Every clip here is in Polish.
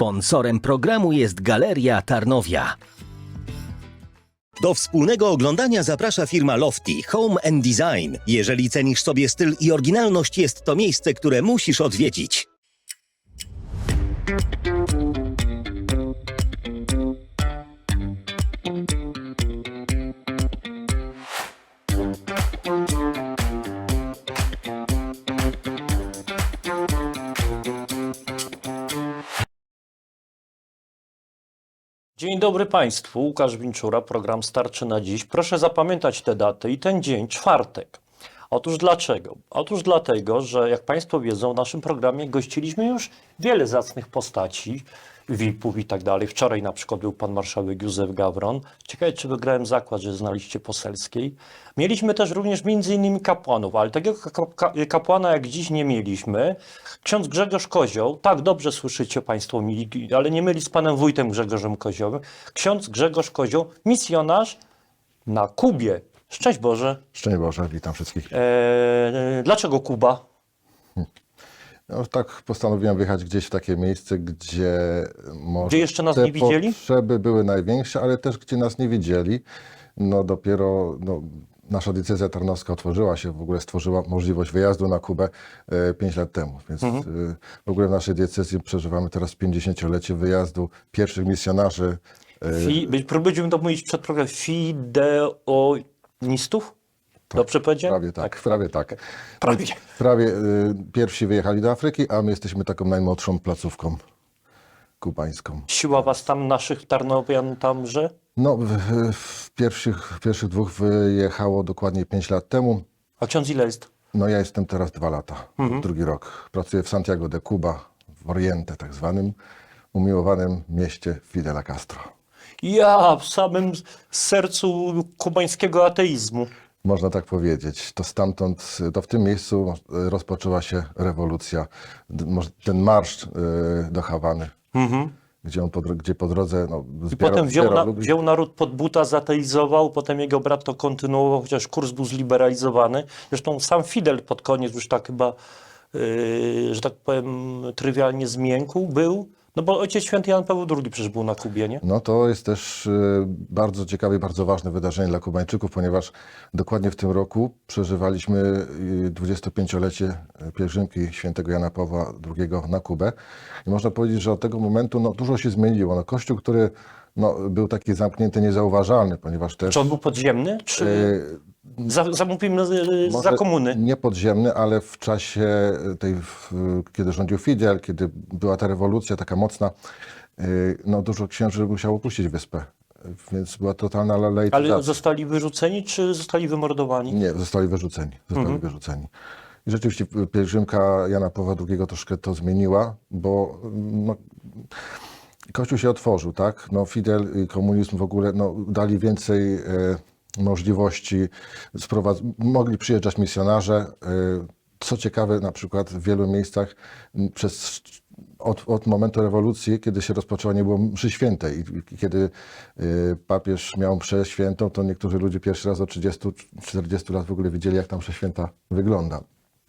Sponsorem programu jest Galeria Tarnowia. Do wspólnego oglądania zaprasza firma Lofty Home and Design. Jeżeli cenisz sobie styl i oryginalność, jest to miejsce, które musisz odwiedzić. Dzień dobry Państwu, Łukasz Winczura, program Starczy na dziś. Proszę zapamiętać te daty i ten dzień, czwartek. Otóż dlaczego? Otóż dlatego, że jak Państwo wiedzą, w naszym programie gościliśmy już wiele zacnych postaci, VIP-ów i tak dalej. Wczoraj na przykład był pan marszałek Józef Gawron. Ciekawe, czy wygrałem zakład, że znaliście poselskiej. Mieliśmy też również między innymi kapłanów, ale takiego kap- ka- kapłana jak dziś nie mieliśmy. Ksiądz Grzegorz Kozioł, tak dobrze słyszycie Państwo, ale nie myli z panem wójtem Grzegorzem Koziowym. Ksiądz Grzegorz Kozioł, misjonarz na Kubie. Szczęść Boże. Szczęść Boże, witam wszystkich. Eee, dlaczego Kuba? No, tak postanowiłem wyjechać gdzieś w takie miejsce, gdzie może Gdzie jeszcze nas te nie widzieli? potrzeby były największe, ale też gdzie nas nie widzieli. No dopiero no, nasza decyzja tarnowska otworzyła się, w ogóle stworzyła możliwość wyjazdu na Kubę 5 lat temu. Więc Mhm. e, w ogóle w naszej decyzji przeżywamy teraz 50-lecie wyjazdu pierwszych misjonarzy. e, Fi, by- próbujemy to mówić przed programem. Fideonistów? Dobrze powiedziałem? Prawie tak, prawie tak. Prawie. Prawie e, pierwsi wyjechali do Afryki, a my jesteśmy taką najmłodszą placówką kubańską. Siła was tam, naszych Tarnowian tamże? No, w, w, pierwszych, w pierwszych dwóch wyjechało dokładnie 5 lat temu. A ksiądz ile jest? No ja jestem teraz dwa lata, drugi rok. Pracuję w Santiago de Cuba, w Oriente tak zwanym, umiłowanym mieście Fidela Castro. Ja w samym sercu kubańskiego ateizmu. Można tak powiedzieć. To stamtąd, to w tym miejscu rozpoczęła się rewolucja. Ten marsz e, do Hawany, gdzie, on po, gdzie po drodze no, Mhm. I potem wziął, na, wziął naród pod buta, zateizował, potem jego brat to kontynuował, chociaż kurs był zliberalizowany. Zresztą sam Fidel pod koniec już tak chyba, yy, że tak powiem, trywialnie zmiękł był. No bo ojciec święty Jan Paweł II przecież był na Kubie, nie? No to jest też e, bardzo ciekawe i bardzo ważne wydarzenie dla Kubańczyków, ponieważ dokładnie w tym roku przeżywaliśmy e, 25-lecie pielgrzymki świętego Jana Pawła II na Kubę. I można powiedzieć, że od tego momentu no, dużo się zmieniło. No, kościół, który no, był taki zamknięty, niezauważalny, ponieważ też... Czy on był podziemny, czy e, za, za, mówimy, yy, za komuny? Nie podziemny, ale w czasie tej, w, kiedy rządził Fidel, kiedy była ta rewolucja taka mocna, y, no dużo księży musiało opuścić wyspę. Więc była totalna Ale laicyzacja. zostali wyrzuceni, czy zostali wymordowani? Nie, zostali wyrzuceni. Zostali Mhm. wyrzuceni. I rzeczywiście pielgrzymka Jana Pawła II troszkę to zmieniła, bo no, Kościół się otworzył, tak? No, Fidel i komunizm w ogóle no, dali więcej e, możliwości, sprowadz- mogli przyjeżdżać misjonarze. E, co ciekawe, na przykład w wielu miejscach przez, od, od momentu rewolucji, kiedy się rozpoczęła, nie było mszy świętej. I, kiedy e, papież miał mszę świętą, to niektórzy ludzie pierwszy raz od 30-40 lat w ogóle widzieli, jak tam msza święta wygląda.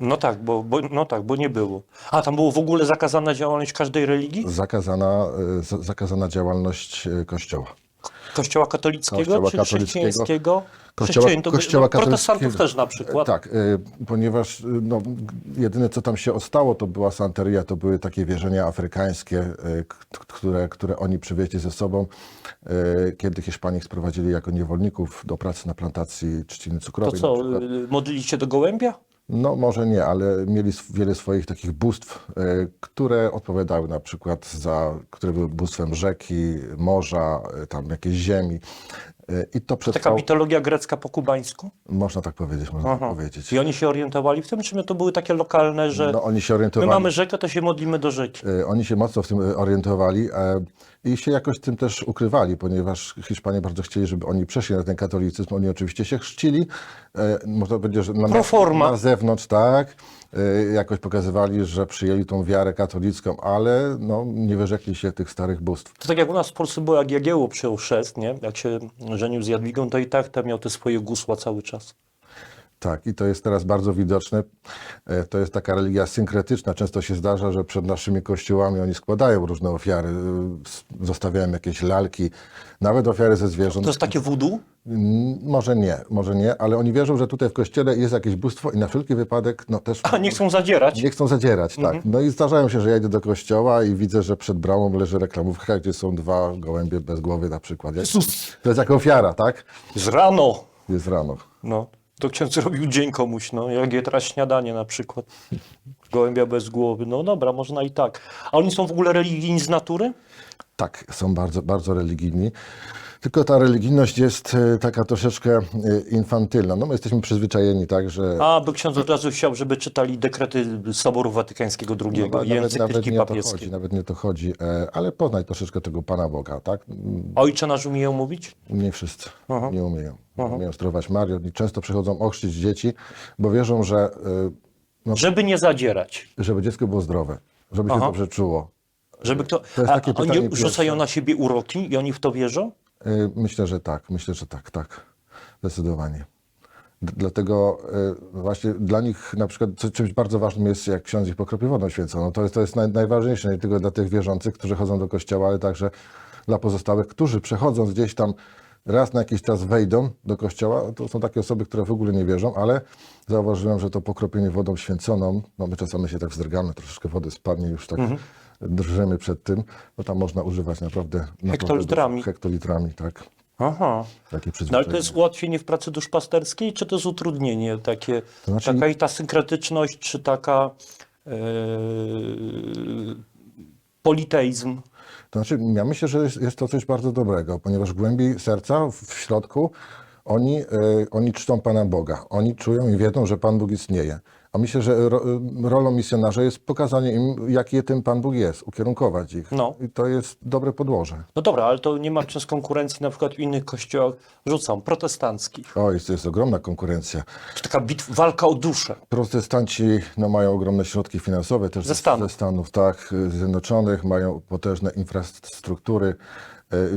No tak, bo, bo, no tak, bo nie było. A tam było w ogóle zakazana działalność każdej religii? Zakazana, e, za- zakazana działalność e, Kościoła. Kościoła katolickiego Kościoła czy katolickiego. chrześcijańskiego? Kościoła, Chrześcijan- to- kościoła no, Protestantów katolickiego. też na przykład. Tak, y, ponieważ y, no, jedyne co tam się ostało to była santeria, to były takie wierzenia afrykańskie, y, k- które, które oni przywieźli ze sobą, y, kiedy Hiszpanie ich sprowadzili jako niewolników do pracy na plantacji trzciny To cukrowej. co, na przykład. y, modlili się do gołębia? No może nie, ale mieli wiele swoich takich bóstw, y, które odpowiadały na przykład za, które były bóstwem rzeki, morza, y, tam jakiejś ziemi. Y, I to Taka przetrwało, mitologia grecka po kubańsku? można tak powiedzieć, można tak powiedzieć. I oni się orientowali w tym, czy to były takie lokalne, że No, oni się my orientowali. mamy rzekę, to się modlimy do rzeki? E, Oni się mocno w tym e, orientowali e, i się jakoś tym też ukrywali, ponieważ Hiszpanie bardzo chcieli, żeby oni przeszli na ten katolicyzm. Oni oczywiście się chrzcili, e, można powiedzieć, że na, na zewnątrz, tak, e, jakoś pokazywali, że przyjęli tą wiarę katolicką, ale no, nie wyrzekli się tych starych bóstw. To tak jak u nas w Polsce było, jak Jagiełło przyjął chrzest, nie? Jak się żenił z Jadwigą, to i tak tam miał te swoje gusła cały czas. Tak, i to jest teraz bardzo widoczne. E, To jest taka religia synkretyczna. Często się zdarza, że przed naszymi kościołami oni składają różne ofiary, s- zostawiają jakieś lalki, nawet ofiary ze zwierząt. To jest takie? Mm, Może nie, może nie, ale oni wierzą, że tutaj w kościele jest jakieś bóstwo i na wszelki wypadek no też A nie chcą zadzierać? nie chcą zadzierać, tak. Mhm. No i zdarzają się, że ja idę do kościoła i widzę, że przed bramą leży reklamówka, gdzie są dwa gołębie bez głowy na przykład. Jezus! To jest jako ofiara, tak? Z rano. Jest rano. No, to ksiądz zrobił dzień komuś, no, jak je teraz śniadanie na przykład. Gołębia bez głowy, no dobra, można i tak. A oni są w ogóle religijni z natury? Tak, są bardzo, bardzo religijni. Tylko ta religijność jest e, taka troszeczkę e, infantylna. No my jesteśmy przyzwyczajeni, tak, że A, by ksiądz od razu chciał, żeby czytali dekrety Soboru Watykańskiego II no, i nawet, nawet nie to chodzi, nawet nie to chodzi, e, ale poznaj troszeczkę tego Pana Boga, tak? Ojcze nasz umieją mówić? Nie wszyscy nie umieją. Nie umieją sterować Marią i często przychodzą ochrzcić dzieci, bo wierzą, że No. Żeby nie zadzierać. żeby dziecko było zdrowe, żeby się Aha. dobrze czuło. Żeby kto... To jest A takie oni pytanie rzucają na siebie uroki i oni w to wierzą? Y, Myślę, że tak, myślę, że tak, tak, zdecydowanie. D- Dlatego y, właśnie dla nich na przykład co- czymś bardzo ważnym jest, jak ksiądz ich pokropie wodą święconą. To jest, to jest naj, najważniejsze nie tylko dla tych wierzących, którzy chodzą do kościoła, ale także dla pozostałych, którzy przechodząc gdzieś tam raz na jakiś czas wejdą do kościoła. To są takie osoby, które w ogóle nie wierzą, ale zauważyłem, że to pokropienie wodą święconą, no my czasami się tak wzdrgamy, troszeczkę wody spadnie, już tak drżymy przed tym, no tam można używać naprawdę, naprawdę Hektolitrami. hektolitrami, tak. Aha. Takie No ale to jest ułatwienie w pracy duszpasterskiej, czy to jest utrudnienie takie? To znaczy- Taka i ta synkretyczność, czy taka e, politeizm? To znaczy, ja myślę, że jest, jest to coś bardzo dobrego, ponieważ w głębi serca, w, środku, oni, e, oni czczą Pana Boga. Oni czują i wiedzą, że Pan Bóg istnieje. A myślę, że ro, rolą misjonarza jest pokazanie im, jaki ten Pan Bóg jest, ukierunkować ich. No. I to jest dobre podłoże. No dobra, ale to nie ma przez konkurencji na przykład w innych kościołach, rzucam, protestanckich. O, jest, to jest ogromna konkurencja. To taka bitwa, walka o duszę. Protestanci no, mają ogromne środki finansowe też Ze Stanów. ze Stanów tak, Zjednoczonych, mają potężne infrastruktury,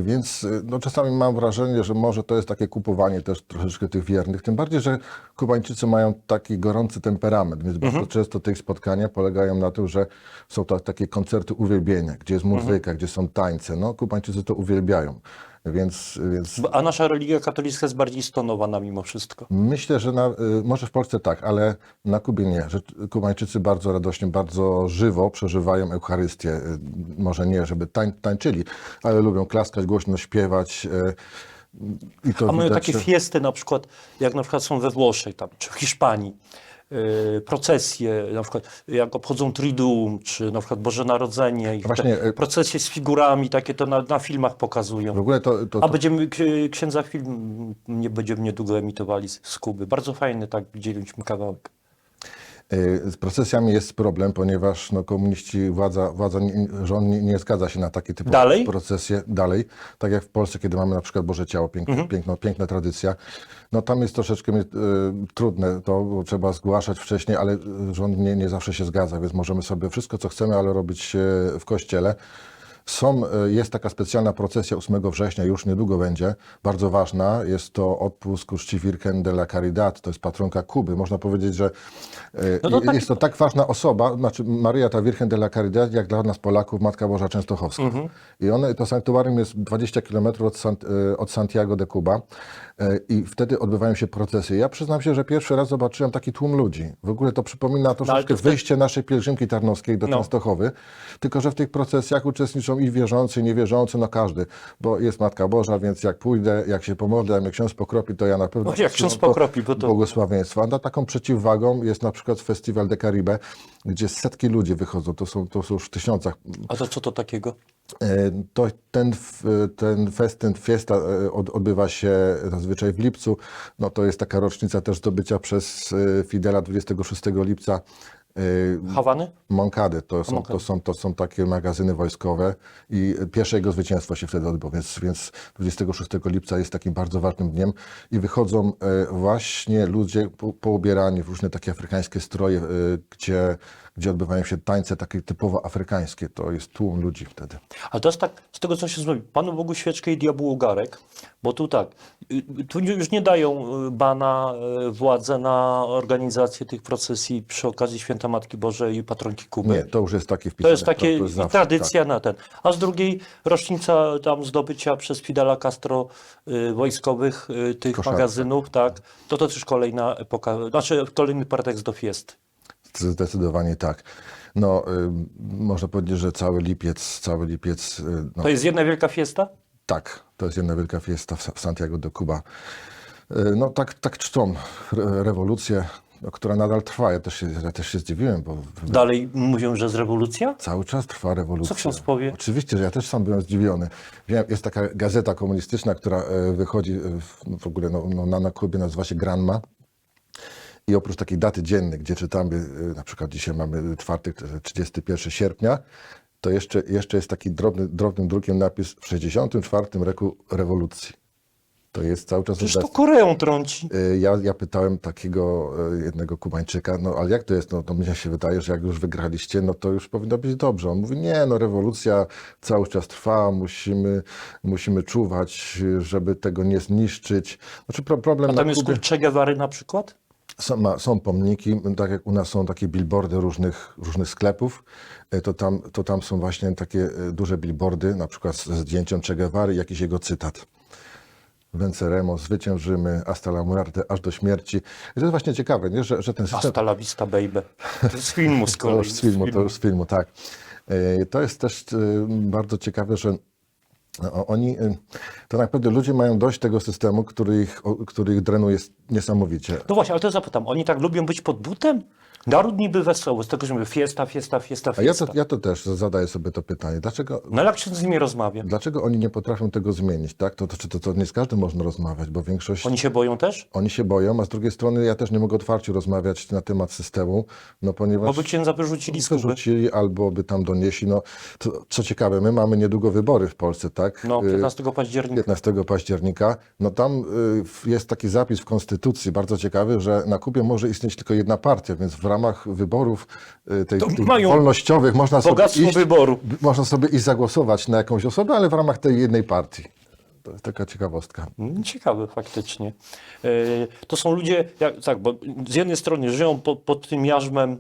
więc e, no, czasami mam wrażenie, że może to jest takie kupowanie też troszeczkę tych wiernych, tym bardziej, że Kubańczycy mają taki gorący temperament, więc Mhm. bardzo często te ich spotkania polegają na tym, że są to takie koncerty uwielbienia, gdzie jest muzyka, Mhm. gdzie są tańce, no Kubańczycy to uwielbiają, więc, więc A nasza religia katolicka jest bardziej stonowana mimo wszystko. Myślę, że na, y, może w Polsce tak, ale na Kubie nie. Że Kubańczycy bardzo radośnie, bardzo żywo przeżywają Eucharystię. Y, Może nie, żeby tań, tańczyli, ale lubią klaskać, głośno śpiewać. y, I to A mają widać, takie fiesty na przykład, jak na przykład są we Włoszech tam, czy w Hiszpanii. Yy, procesje, na przykład jak obchodzą Triduum, czy na przykład Boże Narodzenie, Właśnie, y- procesje z figurami, takie to na, na filmach pokazują. W ogóle to, to, A to, będziemy, k- księdza film nie będziemy niedługo emitowali z, z Kuby. Bardzo fajny, tak, widzieliśmy kawałek. Y, z procesjami jest problem, ponieważ no, komuniści, władza, władza rząd nie, nie zgadza się na takie typowe Dalej? procesje dalej. Tak jak w Polsce, kiedy mamy na przykład Boże Ciało, piękna, Mhm. piękna, piękna tradycja. No tam jest troszeczkę y, trudne, to bo trzeba zgłaszać wcześniej, ale y, rząd nie, nie zawsze się zgadza, więc możemy sobie wszystko, co chcemy, ale robić y, w kościele. Są, y, jest taka specjalna procesja 8 września, już niedługo będzie, bardzo ważna. Jest to odpust ku czci Virgen de la Caridad, to jest patronka Kuby. Można powiedzieć, że y, No to tak- jest to tak ważna osoba, znaczy Maryja ta Virgen de la Caridad, jak dla nas Polaków Matka Boża Częstochowska. Mhm. I one, to sanktuarium jest 20 km od, Sant, y, od Santiago de Cuba i wtedy odbywają się procesje. Ja przyznam się, że pierwszy raz zobaczyłem taki tłum ludzi. W ogóle to przypomina troszeczkę No, to wtedy- wyjście naszej pielgrzymki tarnowskiej do No. Częstochowy, tylko że w tych procesjach uczestniczą i wierzący, i niewierzący, no każdy, bo jest Matka Boża, więc jak pójdę, jak się pomodlę, jak mnie ksiądz pokropi, to ja na pewno... No, jak ksiądz po- pokropi, bo to- Błogosławieństwa. A na taką przeciwwagą jest na przykład Festiwal de Caribe, gdzie setki ludzi wychodzą, to są, to są już w tysiącach A to co to takiego? E, To ten, ten festyn, fiesta e, od- odbywa się zazwyczaj w lipcu. No to jest taka rocznica też zdobycia przez e, Fidela 26 lipca Hawany? Moncady. To są, to, są, to są takie magazyny wojskowe i pierwsze jego zwycięstwo się wtedy odbyło, więc, więc 26 lipca jest takim bardzo ważnym dniem i wychodzą e, właśnie ludzie po, poubierani w różne takie afrykańskie stroje, e, gdzie, gdzie odbywają się tańce takie typowo afrykańskie. To jest tłum ludzi wtedy. Ale to jest tak, z tego co się zrobi, Panu Bogu świeczkę i diabłu ogarek, bo tu tak, tu już nie dają y, bana y, władze na organizację tych procesji przy okazji Święta Matki Bożej i Patronki Kuby. Nie, to już jest takie To wpisane. jest takie to jest zawsze, tradycja na ten. A z drugiej rocznica tam zdobycia przez Fidela Castro y, wojskowych y, tych Koszarka. magazynów, tak, to to też kolejna epoka, znaczy kolejny pretekst do fiesty. Tak, zdecydowanie tak. No, y, można powiedzieć, że cały lipiec, cały lipiec, y, no, To jest jedna wielka fiesta? Tak, to jest jedna wielka fiesta w Sa- w Santiago de Cuba. Y, No tak, tak czczą re- rewolucję, no, która nadal trwa. Ja też się, ja też się zdziwiłem, bo Dalej mówią, że jest rewolucja? Cały czas trwa rewolucja. Co ksiądz powie? Oczywiście, że ja też sam byłem zdziwiony. Wiem, jest taka gazeta komunistyczna, która e, wychodzi e, w, w ogóle no, no, na, na Kubie, nazywa się Granma. I oprócz takiej daty dziennej, gdzie czytamy, e, na przykład dzisiaj mamy czwartek, e, 31 sierpnia, to jeszcze, jeszcze jest taki drobny, drobnym drukiem napis w 64 roku rewolucji. To jest cały czas Przecież to. Koreą trąci. Y, Ja, ja pytałem takiego y, jednego Kubańczyka, no ale jak to jest? No to mnie się wydaje, że jak już wygraliście, no to już powinno być dobrze. On mówi, nie, no rewolucja cały czas trwa, musimy, musimy czuwać, żeby tego nie zniszczyć. Znaczy pro, problem A tam jest Kubie, Che Guevary na przykład? Są, ma, są pomniki, tak jak u nas są takie billboardy różnych, różnych sklepów, y, to tam, to tam są właśnie takie y, duże billboardy, na przykład ze zdjęciem Che Guevary, jakiś jego cytat. Venceremos, zwyciężymy, hasta la muerte, aż do śmierci. I to jest właśnie ciekawe, nie? Że, że ten system... Hasta la vista, baby. To jest z filmu z To kolei. już z filmu, to już z filmu, tak. E, To jest też e, bardzo ciekawe, że oni, e, to naprawdę ludzie mają dość tego systemu, który ich, który ich drenuje niesamowicie. No właśnie, ale to zapytam, oni tak lubią być pod butem? Naród niby wesoły, z tego, że mówię fiesta, fiesta, fiesta, A ja fiesta. to, ja to też zadaję sobie to pytanie. Dlaczego, No ale jak się z nimi rozmawia? dlaczego oni nie potrafią tego zmienić? Tak? To, to, czy to, to nie z każdym można rozmawiać, bo większość... Oni się boją też? Oni się boją, a z drugiej strony ja też nie mogę otwarcie rozmawiać na temat systemu, no ponieważ... Bo by księdza wyrzucili z Kuby. wyrzucili albo by tam donieśli. No, to, co ciekawe, my mamy niedługo wybory w Polsce, tak? No, Y, 15 października. 15 października. No tam y, w- jest taki zapis w Konstytucji, bardzo ciekawy, że na Kubie może istnieć tylko jedna partia, więc w ramach wyborów y, tej, tych wolnościowych można sobie, iść, wyboru. można sobie iść zagłosować na jakąś osobę, ale w ramach tej jednej partii. To jest taka ciekawostka. Mm, Ciekawe faktycznie. E, To są ludzie, jak, tak, bo z jednej strony żyją po, pod tym jarzmem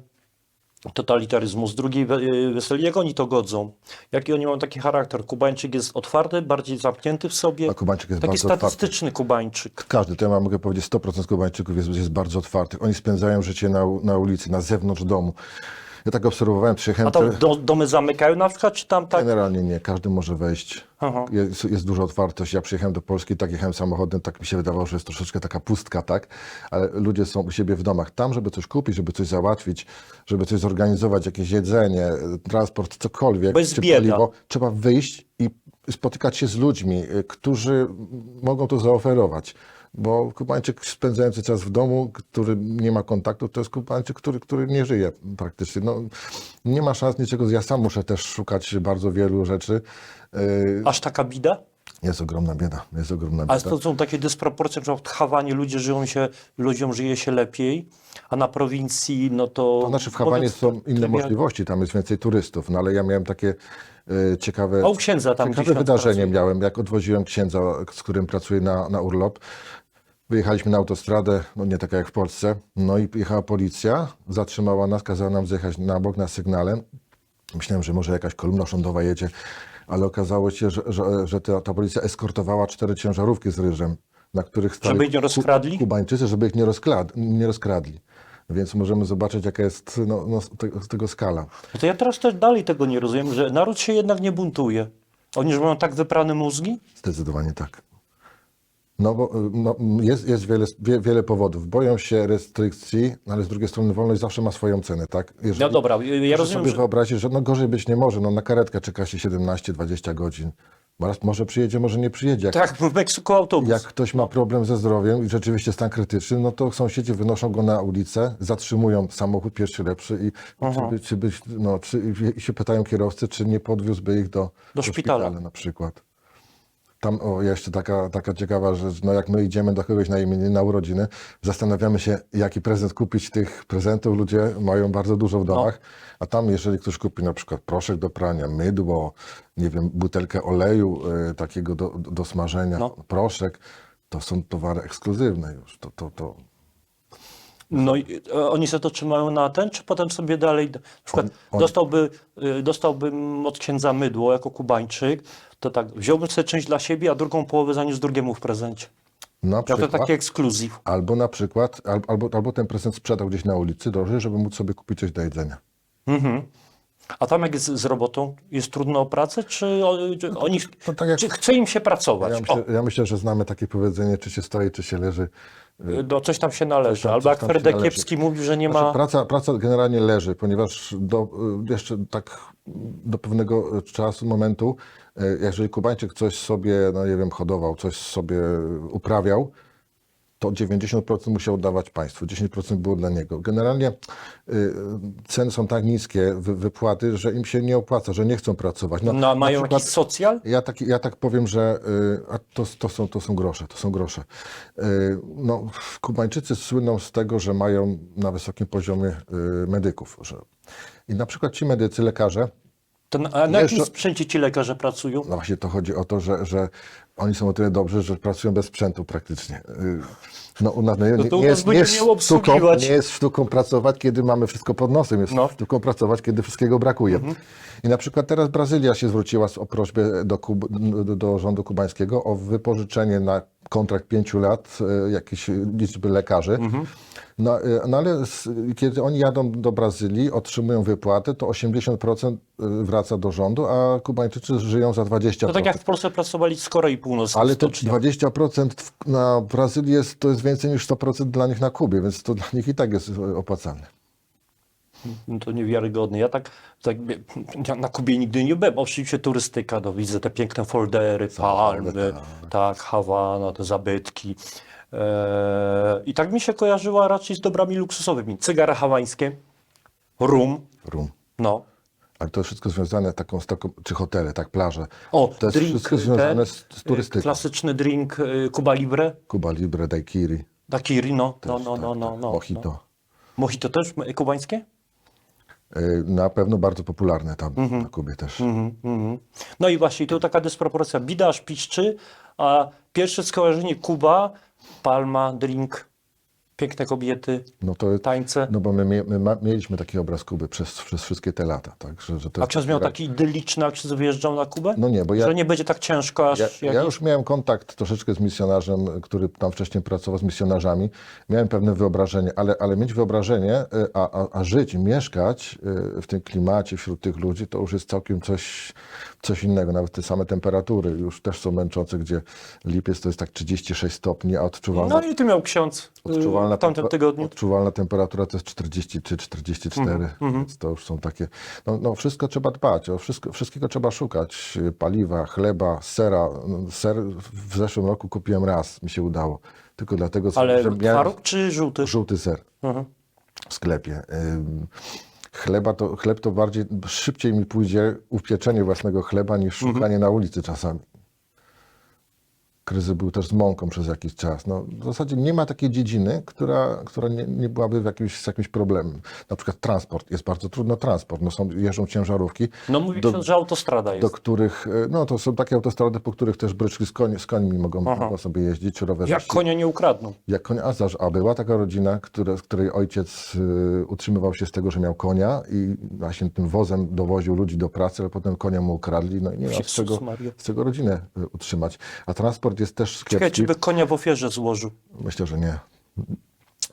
totalitaryzmu, z drugiej e, weseli. Jak oni to godzą? Jaki oni mają taki charakter? Kubańczyk jest otwarty, bardziej zamknięty w sobie? A Kubańczyk jest Taki bardzo otwarty. statystyczny Kubańczyk. Każdy, to ja mogę powiedzieć, 100% Kubańczyków jest, jest bardzo otwartych. Oni spędzają życie na, na ulicy, na zewnątrz domu. Ja tak obserwowałem, przyjechałem... A tam te- do, domy zamykają na przykład, czy tam tak? Generalnie nie, każdy może wejść. Aha. Jest, jest duża otwartość. Ja przyjechałem do Polski, tak jechałem samochodem, tak mi się wydawało, że jest troszeczkę taka pustka, tak? Ale ludzie są u siebie w domach. Tam, żeby coś kupić, żeby coś załatwić, żeby coś zorganizować, jakieś jedzenie, transport, cokolwiek, Bo jest bieda. trzeba wyjść i spotykać się z ludźmi, y, którzy mogą to zaoferować. Bo Kubańczyk spędzający czas w domu, który nie ma kontaktu, to jest Kubańczyk, który, który nie żyje praktycznie. No, nie ma szans niczego. Ja sam muszę też szukać bardzo wielu rzeczy. Y, Aż taka bida? Jest ogromna bieda, jest ogromna Ale bieda. to są takie dysproporcje, że w Hawanie ludzie żyją się, ludziom żyje się lepiej, a na prowincji no to... To znaczy w Hawanie są inne możliwości, tam jest więcej turystów, no ale ja miałem takie y, ciekawe, A u księdza tam ciekawe wydarzenie pracuje. miałem, jak odwoziłem księdza, z którym pracuję na, na urlop. Wyjechaliśmy na autostradę, no nie taka jak w Polsce, no i jechała policja, zatrzymała nas, kazała nam zjechać na bok na sygnale. Myślałem, że może jakaś kolumna rządowa jedzie, ale okazało się, że, że, że ta, ta policja eskortowała cztery ciężarówki z ryżem, na których stali Żeby ich nie rozkradli? Ku, Kubańczycy, żeby ich nie, rozklad, nie rozkradli. Więc możemy zobaczyć, jaka jest no, no, z tego skala. No to ja teraz też dalej tego nie rozumiem, że naród się jednak nie buntuje. Oni już mają tak wyprane mózgi? Zdecydowanie tak. No bo y, no, jest, jest wiele, wie, wiele powodów. Boją się restrykcji, no, ale z drugiej strony wolność zawsze ma swoją cenę, tak? Jeżeli, No dobra, ja rozumiem, sobie że... wyobrazić, że no gorzej być nie może. No na karetkę czeka się 17-20 godzin. Raz może przyjedzie, może nie przyjedzie. Jak, Tak, w Meksyku autobus. jak ktoś ma problem ze zdrowiem i rzeczywiście stan krytyczny, no to sąsiedzi wynoszą go na ulicę, zatrzymują samochód pierwszy lepszy i czy, by, czy, byś, no, czy, i się pytają kierowcy, czy nie podwiózłby ich do, Do szpitala. na przykład. Tam o, jeszcze taka, taka ciekawa rzecz, no jak my idziemy do kogoś na imieniny, na urodziny, zastanawiamy się, jaki prezent kupić. Tych prezentów ludzie mają bardzo dużo w domach, a tam jeżeli ktoś kupi na przykład proszek do prania, mydło, nie wiem, butelkę oleju y, takiego do, do, smażenia, No. proszek, To są towary ekskluzywne już. To, to, to. No i e, oni sobie to trzymają na ten, czy potem sobie dalej, na przykład on- dostałby, y, dostałbym od księdza mydło jako kubańczyk, to tak, wziąłbym sobie część dla siebie, a drugą połowę zaniósł drugiemu w prezencie. Na Ja to taki ekskluzyw. albo na przykład, al- albo, albo ten prezent sprzedał gdzieś na ulicy drożej, żeby móc sobie kupić coś do jedzenia. A tam jak jest z robotą, jest trudno o pracę, czy, czy oni, to tak jak- czy chce im się pracować? Ja myślę, ja myślę, że znamy takie powiedzenie, czy się stoi, czy się leży. o, no coś tam się należy. tam- Albo jak należy. Kiepski mówi, że nie Znaczy, ma... praca, praca generalnie leży, ponieważ do, y, jeszcze tak do pewnego czasu, momentu, y, jeżeli Kubańczyk coś sobie, no nie wiem, hodował, coś sobie uprawiał, to 90% musiał oddawać państwu, 10% było dla niego. Generalnie y, ceny są tak niskie, wy, wypłaty, że im się nie opłaca, że nie chcą pracować. No, na mają przykład- jakiś socjal? ja tak, ja tak powiem, że y, a to, to, są, to są grosze, to są grosze. Y, No, Kubańczycy słyną z tego, że mają na wysokim poziomie y, medyków. Że, I na przykład ci medycy, lekarze, To na, a na jakim Jeszcze- sprzęcie ci lekarze pracują? no właśnie to chodzi o to, że, że oni są o tyle dobrzy, że pracują bez sprzętu praktycznie. Y, No, u nas, nie, No to u nie, jest, nie, jest sztuką, nie jest sztuką pracować, kiedy mamy wszystko pod nosem. Jest No. sztuką pracować, kiedy wszystkiego brakuje. Mhm. I na przykład teraz Brazylia się zwróciła o prośbę do, Kub, do, do rządu kubańskiego o wypożyczenie na kontrakt pięciu lat e, jakiejś liczby lekarzy. Mhm. No, e, no ale s- kiedy oni jadą do Brazylii, otrzymują wypłaty, to 80% wraca do rządu, a Kubańczycy żyją za 20%. To tak jak w Polsce pracowali z Korei Północnej. Ale to stocznie. 20% w- na Brazylii jest, to jest więcej niż 100% dla nich na Kubie, więc to dla nich i tak jest e, opłacalne. No To niewiarygodne. Ja tak, tak ja na Kubie nigdy nie byłem. Oczywiście turystyka, no widzę te piękne foldery, palmy, tak, Hawana, te zabytki. Eee, I tak mi się kojarzyła raczej z dobrami luksusowymi. Cygara hawańskie, rum, Rum. no. Ale to wszystko związane taką, z taką, czy hotele, tak, plaże. O, to jest drink, wszystko ten, związane z, z y, turystyką. Klasyczny drink y, Cuba Libre, Kuba Libre, Daiquiri, daiquiri, no, no, też, no, tak, no, no, tak, no. mojito. No. Mojito też y, kubańskie? Y, Na pewno bardzo popularne tam Mhm. na Kubie też. Mhm. No i właśnie, tu taka dysproporcja. Bida aż piszczy, a pierwsze skojarzenie Kuba, palma, drink, piękne kobiety, No to tańce. no bo my, my mieliśmy taki obraz Kuby przez, przez wszystkie te lata, tak? Że, że A ksiądz miał taki idyliczny, jak ksiądz wyjeżdżał na Kubę? No nie, bo ja, Że nie będzie tak ciężko aż Ja, jakiś... ja już miałem kontakt troszeczkę z misjonarzem, który tam wcześniej pracował z misjonarzami. Miałem pewne wyobrażenie, ale, ale mieć wyobrażenie, y, a, a, a żyć, mieszkać y, w tym klimacie, wśród tych ludzi, to już jest całkiem coś, coś innego. Nawet te same temperatury już też są męczące, gdzie lipiec to jest tak 36 stopni, a odczuwalna, No i ty miał ksiądz y, odczuwalna, w tamtym tygodniu. odczuwalna temperatura to jest 43, 44, Mhm, więc to już są takie, no, no wszystko trzeba dbać, o wszystko, wszystkiego trzeba szukać, paliwa, chleba, sera. Ser w zeszłym roku kupiłem raz, mi się udało, tylko dlatego, Ale że miałem czy żółty? żółty ser Mhm. w sklepie. Ym, Chleba to, chleb to bardziej, szybciej mi pójdzie upieczenie własnego chleba niż Mhm. szukanie na ulicy czasami. Kryzys był też z mąką przez jakiś czas. No, w zasadzie nie ma takiej dziedziny, która, która nie, nie byłaby w jakimś, z jakimś problemem. Na przykład transport. Jest bardzo trudno transport. No, są, jeżdżą ciężarówki, No mówi Do- ksiądz, że autostrada jest. do których, e, no to są takie autostrady, po których też bryczki z, koń, z końmi mogą, sobie jeździć, rowerzyści. Jak konia nie ukradną. Jak konia, a, zaż- a była taka rodzina, które, z której ojciec y, utrzymywał się z tego, że miał konia i właśnie tym wozem dowoził ludzi do pracy, ale potem konia mu ukradli, no i nie miał z czego, z czego rodzinę y, utrzymać. A transport jest też Czekaj, kiepski. czy by konia w ofierze złożył. Myślę, że nie.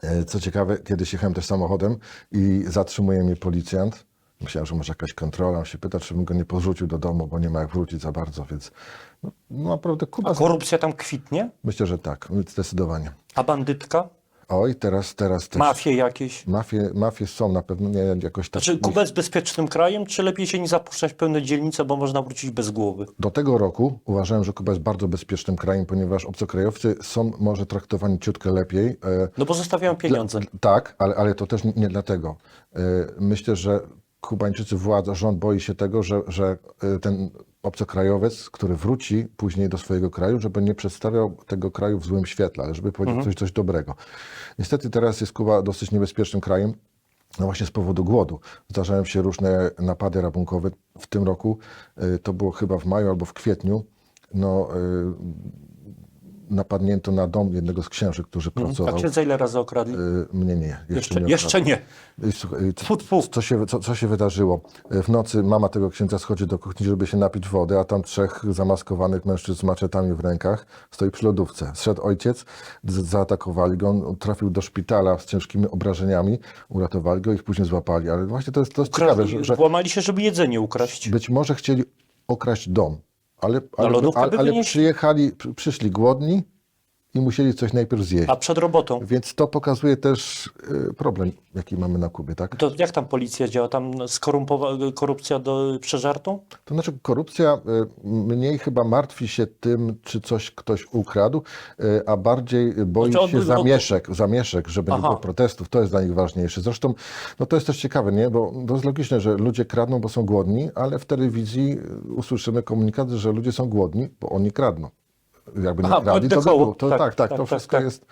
E, Co ciekawe, kiedyś jechałem też samochodem i zatrzymuje mnie policjant. Myślałem, że może jakaś kontrola. On się pyta, czy bym go nie porzucił do domu, bo nie ma jak wrócić za bardzo, więc no naprawdę Kuba... A korupcja tam kwitnie? Myślę, że tak, zdecydowanie. A bandytka? Oj, teraz, teraz też. Mafie jakieś? Mafie, mafie są na pewno nie jakoś tak. Znaczy, Kuba jest bezpiecznym krajem, czy lepiej się nie zapuszczać w pełne dzielnice, bo można wrócić bez głowy? Do tego roku uważałem, że Kuba jest bardzo bezpiecznym krajem, ponieważ obcokrajowcy są może traktowani ciutkę lepiej. E, No bo zostawiają pieniądze. tak, ale, ale to też nie dlatego. E, myślę, że Kubańczycy, władza, rząd boi się tego, że, że e, ten obcokrajowiec, który wróci później do swojego kraju, żeby nie przedstawiał tego kraju w złym świetle, ale żeby powiedział coś, coś dobrego. Niestety teraz jest Kuba dosyć niebezpiecznym krajem. No właśnie z powodu głodu. Zdarzają się różne napady rabunkowe. W tym roku y, to było chyba w maju albo w kwietniu. No, y, napadnięto na dom jednego z księży, którzy A pracował. księdza ile razy okradli? Y, Mnie nie. Jeszcze, nie jeszcze nie. I Słuchaj, y, Tfu, tfu. co się, co, co się wydarzyło? W nocy mama tego księdza schodzi do kuchni, żeby się napić wody, a tam trzech zamaskowanych mężczyzn z maczetami w rękach stoi przy lodówce. Zszedł ojciec, z- zaatakowali go, on trafił do szpitala z ciężkimi obrażeniami, uratowali go i ich później złapali. Ale właśnie to jest, to jest ciekawe, Ukradli, że, że Włamali się, żeby jedzenie ukraść. być może chcieli okraść dom, ale, ale, ale, ale przyjechali, przy- przyszli głodni i musieli coś najpierw zjeść. A przed robotą? Więc to pokazuje też y, problem, jaki mamy na Kubie, tak? To jak tam policja działa? Tam korupcja do przeżartą? To znaczy korupcja y, mniej chyba martwi się tym, czy coś ktoś ukradł, y, a bardziej boi Znaczy się zamieszek, zamieszek, żeby nie Aha. było protestów. To jest dla nich ważniejsze. Zresztą no to jest też ciekawe, nie? Bo to jest logiczne, że ludzie kradną, bo są głodni, ale w telewizji usłyszymy komunikat, że ludzie są głodni, bo oni kradną. Jakby Aha, by koło. było. to Tak, tak, tak, tak, to tak, wszystko tak. jest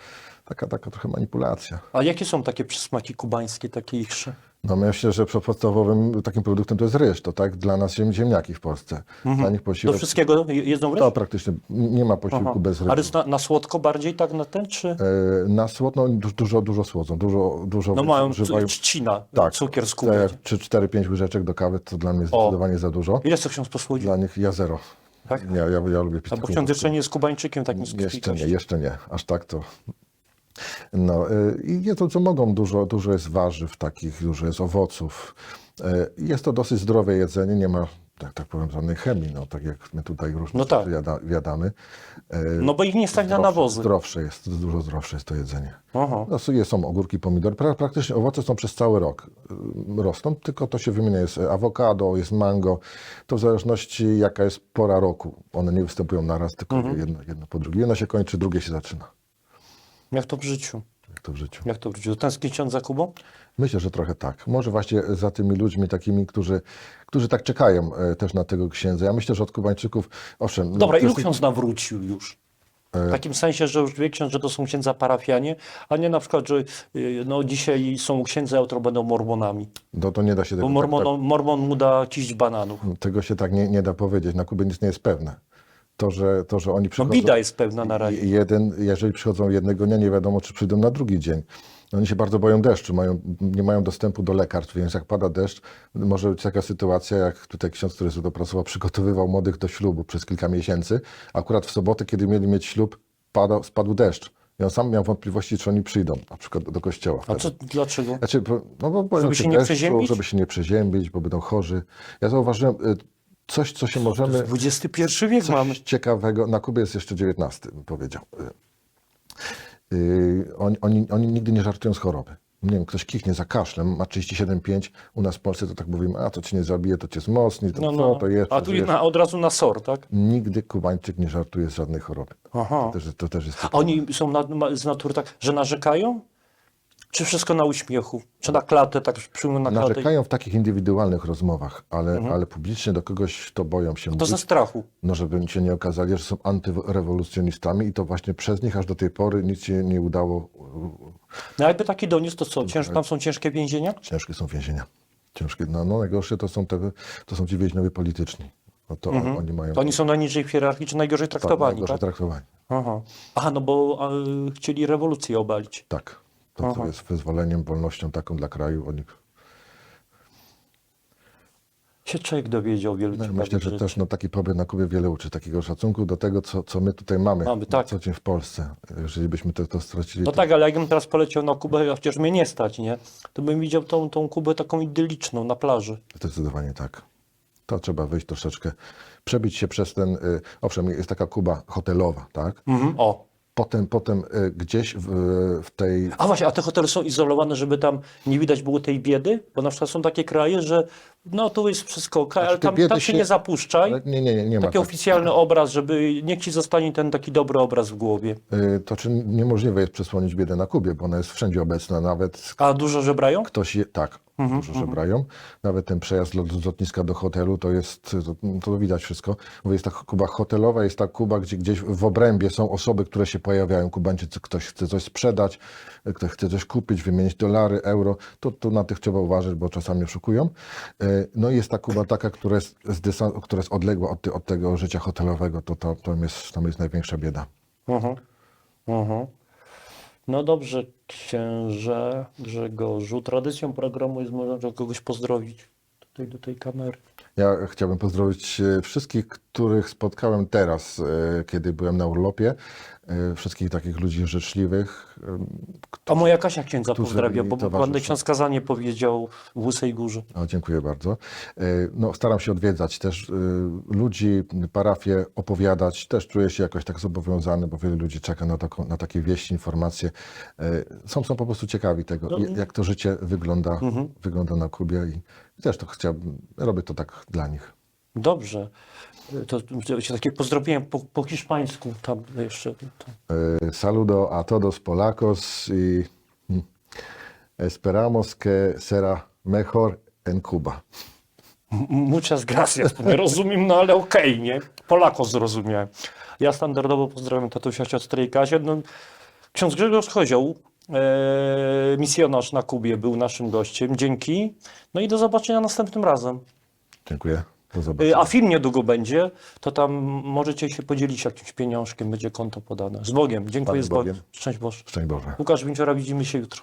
taka, taka trochę manipulacja. A jakie są takie przysmaki kubańskie, takie ichsze? No myślę, że podstawowym takim produktem to jest ryż, to tak dla nas ziem- ziemniaki w Polsce. Dla nich Do posiłek, wszystkiego je- jedzą ryż? to praktycznie nie ma posiłku Aha. bez ryżu. A ryż na, na słodko bardziej tak na ten, czy? E, Na słodno du- dużo, dużo słodzą, dużo, dużo No mają używają. trzcina, Tak, cukier z kuby. Czy 4-5 łyżeczek do kawy to dla mnie O. zdecydowanie za dużo. Ile co ksiądz posłudzi? Dla nich ja zero. Tak? Nie, ja, ja lubię pić A bo taką ksiądz jeszcze nie jest kubańczykiem takim z Jeszcze nie, jeszcze nie. Aż tak to. No y, i je to, co mogą, dużo, dużo jest warzyw takich, dużo jest owoców. Y, Jest to dosyć zdrowe jedzenie, nie ma, tak, tak powiem, żadnej chemii, no tak jak my tutaj różne No tak. jada, jadamy. Y, No bo ich nie stać na nawozy. Zdrowsze jest, dużo zdrowsze jest to jedzenie. Aha. No, są- ogórki, pomidory, pra, praktycznie owoce są przez cały rok y, rosną, tylko to się wymienia, jest awokado, jest mango, to w zależności jaka jest pora roku. One nie występują na raz, tylko Mhm. jedno, jedno po drugie. Jedno się kończy, drugie się zaczyna, Jak to w życiu? Jak to w życiu. Jak to w życiu? Tęskni ksiądz za Kubą? Myślę, że trochę tak. Może właśnie za tymi ludźmi takimi, którzy, którzy tak czekają e, też na tego księdza. Ja myślę, że od Kubańczyków, owszem... Dobra, to ilu jest- ksiądz nawrócił już? E. W takim sensie, że już wie ksiądz, że to są księdza parafianie, a nie na przykład, że y, no, dzisiaj są księdza, a jutro będą mormonami. No to nie da się Bo tego, mormon, mormon mu da ciść bananów. tak, tego się tak nie, nie da powiedzieć. Na Kubie nic nie jest pewne. To, że, to, że oni No przychodzą... bida jest pewna na razie. Jeden, jeżeli przychodzą jednego dnia, nie wiadomo, czy przyjdą na drugi dzień. Oni się bardzo boją deszczu, mają, nie mają dostępu do lekarstw, więc jak pada deszcz, może być taka sytuacja, jak tutaj ksiądz, który tu pracował, przygotowywał młodych do ślubu przez kilka miesięcy. Akurat w sobotę, kiedy mieli mieć ślub, padał, spadł deszcz. I on sam miał wątpliwości, czy oni przyjdą, na przykład do kościoła. A co, dlaczego? Znaczy, no bo Żeby się się nie deszczu, przeziębić? żeby się nie przeziębić, bo będą chorzy. Ja zauważyłem y, coś, co się możemy... XXI wiek Coś mamy. ciekawego. Na Kubie jest jeszcze XIX, bym powiedział. Yy, oni, oni, oni nigdy nie żartują z choroby. Nie wiem, ktoś kichnie za kaszlem, ma 37,5. U nas w Polsce to tak mówimy, a to cię nie zabije, to cię wzmocni, to No, co, no. to jest. A tu na, od razu na SOR, tak? Nigdy Kubańczyk nie żartuje z żadnej choroby. Aha. To też, to też jest A oni są na, z natury tak, że narzekają? Czy wszystko na uśmiechu? Czy na klatę, tak przyjmą na klatę? Narzekają w takich indywidualnych rozmowach, ale, ale publicznie do kogoś to boją się Mhm. To ze mówić, strachu. no żeby się nie okazali, że są antyrewolucjonistami i to właśnie przez nich aż do tej pory nic się nie udało No jakby taki doniósł, to co? Cięż, tam są ciężkie więzienia? Ciężkie są więzienia. Ciężkie. No, no najgorsze to są, te, to są ci więźniowie polityczni. No to oni mają To Mhm. oni są najniżej w hierarchii, czy najgorzej tak, traktowani, najgorsze tak? traktowanie. Aha. Aha, no bo a, chcieli rewolucję obalić. Tak. To, to jest wyzwoleniem, wolnością taką dla kraju. Oni, Się człowiek dowiedział wielu no, myślę, że rzeczy. też no, taki pobyt na Kubie wiele uczy takiego szacunku do tego, co, co my tutaj mamy, Mamy, tak. co dzień w Polsce. Jeżeli byśmy to, to stracili, No to tak, ale jakbym teraz poleciał na Kubę, a przecież mnie nie stać, nie? To bym widział tą, tą Kubę taką idyliczną na plaży. zdecydowanie tak. To trzeba wyjść troszeczkę, przebić się przez ten, y, owszem, jest taka Kuba hotelowa, tak? Mhm. O. Potem, potem y, gdzieś w, w tej A właśnie, a te hotele są izolowane, żeby tam nie widać było tej biedy? Bo na przykład są takie kraje, że no tu jest wszystko okej, ale tam, tam się nie zapuszczaj. ale nie, nie, nie, nie ma Taki tak. oficjalny obraz, żeby niech ci zostanie ten taki dobry obraz w głowie. Y, To czy niemożliwe jest przesłonić biedę na Kubie, bo ona jest wszędzie obecna, nawet A dużo żebrają? ktoś je, tak, Mhm, dużo żebrają. Nawet ten przejazd lot- z lotniska do hotelu, to jest, to, to widać wszystko. Bo jest ta Kuba hotelowa, jest ta Kuba, gdzie gdzieś w obrębie są osoby, które się pojawiają. Kubańczycy, ktoś chce coś sprzedać, ktoś chce coś kupić, wymienić dolary, euro. To, to na tych trzeba uważać, bo czasami oszukują. Y, No i jest ta Kuba taka, która jest, która jest odległa od, od tego życia hotelowego, to, to tam, jest, tam jest największa bieda. Mhm. Mhm. No dobrze, księże Grzegorzu. Tradycją programu jest może kogoś pozdrowić tutaj do tej kamery. Ja chciałbym pozdrowić e, wszystkich, których spotkałem teraz, e, kiedy byłem na urlopie. E, Wszystkich takich ludzi życzliwych. e, A moja Kasia księdza Którzy pozdrawia, bo pan ksiądz kazanie powiedział w Łysej Górze. O, dziękuję bardzo. No, staram się odwiedzać też ludzi, parafie, opowiadać. Też czuję się jakoś tak zobowiązany, bo wiele ludzi czeka na, taką, na takie wieści, informacje. Są, są po prostu ciekawi tego, No, jak- to życie wygląda, Mhm. wygląda na Kubie i też to chciałbym, robię to tak dla nich. Dobrze. To, to się takie pozdrowienia po, po hiszpańsku tam jeszcze. To. Eh, Saludo a todos polacos y mm, esperamos que será mejor en Cuba. Muchas gracias. Nie rozumiem, no ale okej, nie? Polako zrozumiałem. Ja standardowo pozdrawiam tatusia, siostrę i Kasię. No, ksiądz Grzegorz Kozioł, e, misjonarz na Kubie, był naszym gościem. Dzięki. No i do zobaczenia następnym razem. Dziękuję. Do E, zobaczenia. A film niedługo będzie, to tam możecie się podzielić jakimś pieniążkiem, będzie konto podane. Z Bogiem. Dziękuję z Bogiem. Bogiem. Szczęść Boże. Szczęść Boże. Łukasz Winciora, widzimy się jutro.